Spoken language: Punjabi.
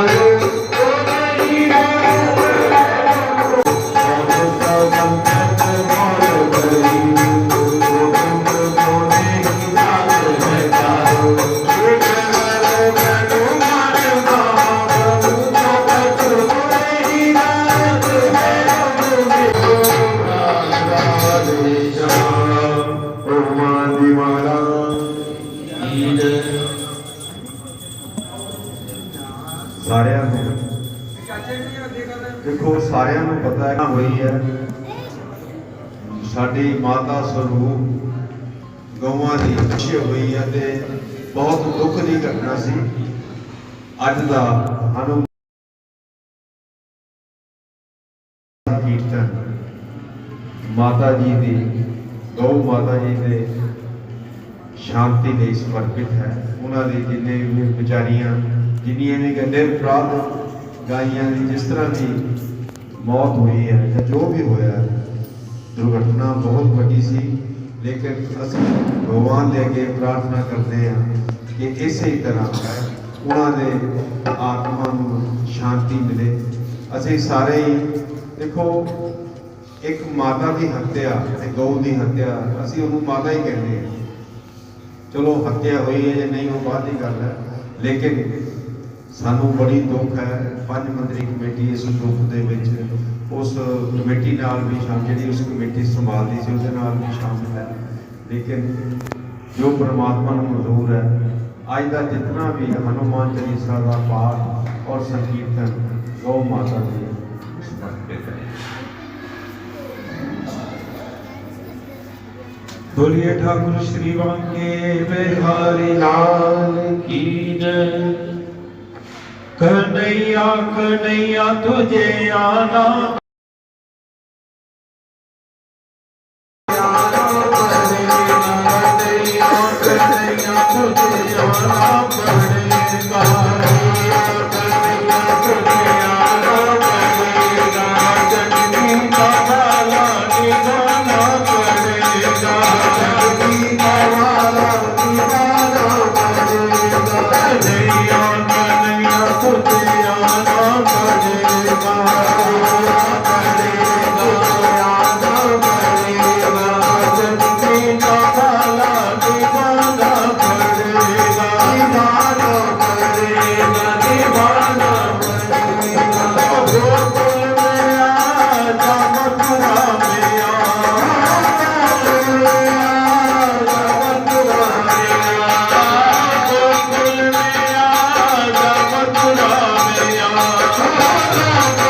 Hare Krishna. ਸਾਰਿਆਂ ਨੂੰ। ਦੇਖੋ ਸਾਰਿਆਂ ਨੂੰ ਪਤਾ ਹੈ ਹੋਈ ਹੈ। ਸਾਡੀ ਮਾਤਾ ਸਰੂਪ ਗਊਆਂ ਦੀ ਖੁਸ਼ੀ ਹੋਈ ਹੈ ਤੇ ਬਹੁਤ ਦੁੱਖ ਦੀ ਘਟਨਾ ਸੀ। ਅੱਜ ਦਾ ਸਾਨੂੰ ਕੀਰਤਨ ਮਾਤਾ ਜੀ ਦੀ ਗਊ ਮਾਤਾ ਜੀ ਦੇ ਸ਼ਾਂਤੀ ਲਈ ਸਮਰਪਿਤ ਹੈ। ਉਹਨਾਂ ਦੀ ਜਿੰਨੇ ਵੀ ਵਿਚਾਰੀਆਂ, ਜਿੰਨੀਆਂ ਵੀ ਗੰਦੇ ਅਪਰਾਧ ਗਾਈਆਂ ਦੀ ਜਿਸ ਤਰ੍ਹਾਂ ਦੀ ਮੌਤ ਹੋਈ ਹੈ ਜਾਂ ਜੋ ਵੀ ਹੋਇਆ, ਦੁਰਘਟਨਾ ਬਹੁਤ ਵੱਡੀ ਸੀ। ਲੇਕਿਨ ਅਸੀਂ ਭਗਵਾਨ ਦੇ ਅੱਗੇ ਪ੍ਰਾਰਥਨਾ ਕਰਦੇ ਹਾਂ ਕਿ ਇਸੇ ਹੀ ਤਰ੍ਹਾਂ ਉਹਨਾਂ ਦੇ ਆਤਮਾ ਨੂੰ ਸ਼ਾਂਤੀ ਮਿਲੇ। ਅਸੀਂ ਸਾਰੇ ਹੀ, ਦੇਖੋ, ਇੱਕ ਮਾਤਾ ਦੀ ਹੱਤਿਆ ਤੇ ਗਊ ਦੀ ਹੱਤਿਆ, ਅਸੀਂ ਉਹਨੂੰ ਮਾਤਾ ਹੀ ਕਹਿੰਦੇ ਹਾਂ। ਚਲੋ ਹੱਤਿਆ ਹੋਈ ਹੈ ਜਾਂ ਨਹੀਂ, ਉਹ ਬਾਅਦ ਦੀ ਗੱਲ ਹੈ। ਲੇਕਿਨ ਸਾਨੂੰ ਬੜੀ ਦੁੱਖ ਹੈ, ਪੰਜ ਮੰਤਰੀ ਕਮੇਟੀ ਇਸ ਦੁੱਖ ਦੇ ਵਿੱਚ, ਉਸ ਕਮੇਟੀ ਨਾਲ ਵੀ ਸ਼ਾਮ, ਜਿਹੜੀ ਉਸ ਕਮੇਟੀ ਸੰਭਾਲਦੀ ਸੀ, ਉਹਦੇ ਨਾਲ ਵੀ ਸ਼ਾਮਿਲ ਹੈ। ਲੇਕਿਨ ਜੋ ਪ੍ਰਮਾਤਮਾ ਨੂੰ ਮਨਜ਼ੂਰ ਹੈ, ਅੱਜ ਦਾ ਜਿਤਨਾ ਵੀ ਹਨੂਮਾਨ ਚਾਲੀਸਾ ਦਾ ਪਾਠ ਔਰ ਸੰਕੀਰਤਨ ਗਊ ਮਾਤਾ ਦੀ बोलिए ठाकुर श्री के बिहारी लाल की जय कन्हैया कन्हैया तुझे आना कन्हैया कन्हैया तुझे आना